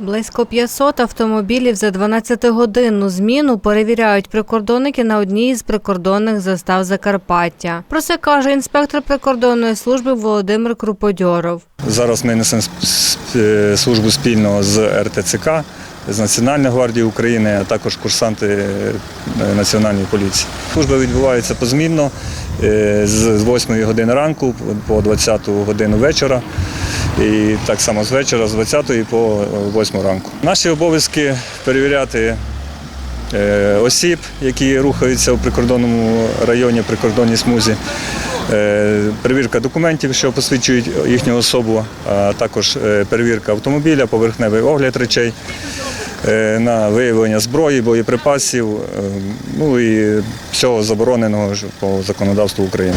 Близько 500 автомобілів за 12-годинну зміну перевіряють прикордонники на одній із прикордонних застав Закарпаття. Про це каже інспектор прикордонної служби Володимир Круподьоров. Зараз ми несемо е, службу спільно з РТЦК, з Національної гвардії України, а також курсанти е, Національної поліції. Служба відбувається позмінно е, з 8 години ранку по 20 годину вечора. І так само з вечора, з 20 по 8 ранку. Наші обов'язки перевіряти е, осіб, які рухаються у прикордонному районі, прикордонній смузі. Е, Перевірка документів, що посвідчують їхню особу, а також е, перевірка автомобіля, поверхневий огляд речей е, на виявлення зброї, боєприпасів, е, ну і всього забороненого по законодавству України.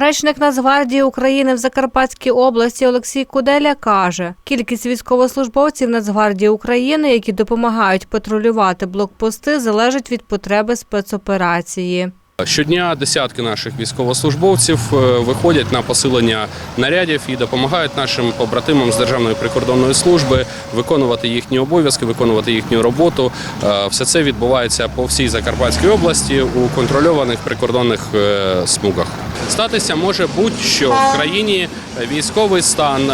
Речник Нацгвардії України в Закарпатській області Олексій Куделя каже, кількість військовослужбовців Нацгвардії України, які допомагають патрулювати блокпости, залежить від потреби спецоперації. Щодня десятки наших військовослужбовців е, виходять на посилення нарядів і допомагають нашим побратимам з Державної прикордонної служби виконувати їхні обов'язки, виконувати їхню роботу. Е, Все це відбувається по всій Закарпатській області у контрольованих прикордонних е, смугах. Статися може будь-що в країні військовий стан.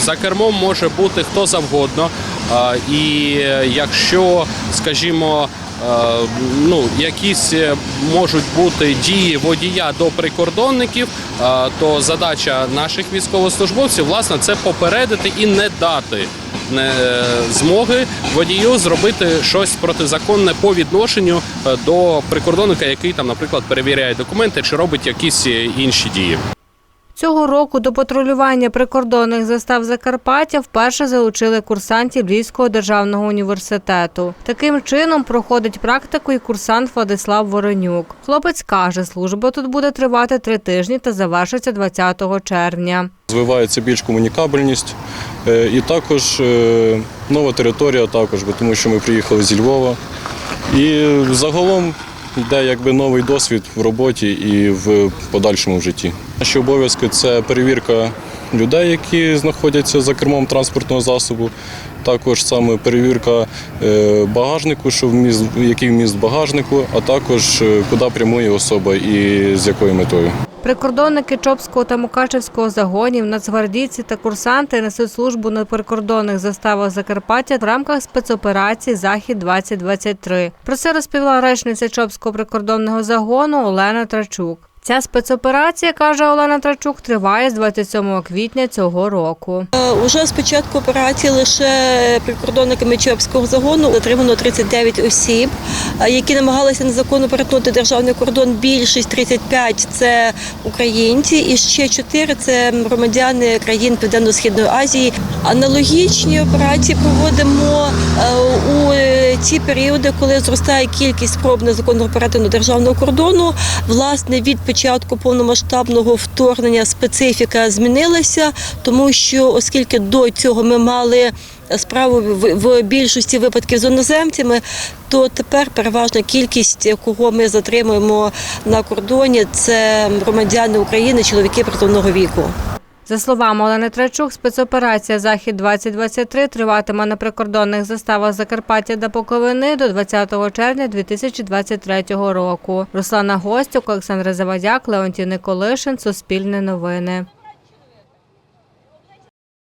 За кермом може бути хто завгодно. І якщо, скажімо, ну, якісь е, можуть бути дії водія до прикордонників, е, то задача наших військовослужбовців власне це попередити і не дати змоги водію зробити щось протизаконне по відношенню е, до прикордонника, який там, наприклад, перевіряє документи чи робить якісь е, інші дії. Цього року до патрулювання прикордонних застав Закарпаття вперше залучили курсантів Львівського державного університету. Таким чином проходить практику і курсант Владислав Воронюк. Хлопець каже, служба тут буде тривати три тижні та завершиться 20 червня. Звивається більш комунікабельність е, і також е, нова територія, також, тому що ми приїхали зі Львова. І загалом йде якби новий досвід в роботі і в подальшому житті. Наші обов'язки це перевірка людей, які знаходяться за кермом транспортного засобу. Також саме перевірка е, багажнику, що вміст, який вміст багажнику, а також е, куди прямує особа і з якою метою. Прикордонники Чопського та Мукачевського загонів, нацгвардійці та курсанти несуть службу на прикордонних заставах Закарпаття в рамках спецоперації Захід 2023 Про це розповіла речниця Чопського прикордонного загону Олена Трачук. Ця спецоперація, каже Олена Трачук, триває з 27 квітня цього року. Е, Уже з початку операції лише прикордонниками Чопського загону затримано 39 осіб, е, які намагалися незаконно перетнути державний кордон. Більшість 35 – це українці, і ще 4 – це громадяни країн Південно-Східної Азії. Аналогічні операції проводимо е, у ті періоди, коли зростає кількість спроб незаконного перетину державного кордону. Власне, від початку повномасштабного вторгнення специфіка змінилася, тому що оскільки до цього ми мали справу в- більшості випадків з іноземцями, то тепер переважна кількість, кого ми затримуємо на кордоні, це громадяни України, чоловіки призовного віку. За словами Олени Трачук, спецоперація Захід 2023 триватиме на прикордонних заставах Закарпаття та Буковини до 20 червня 2023 року. Руслана Гостюк, Олександр Завадяк, Леонтій Николишин, Суспільне новини.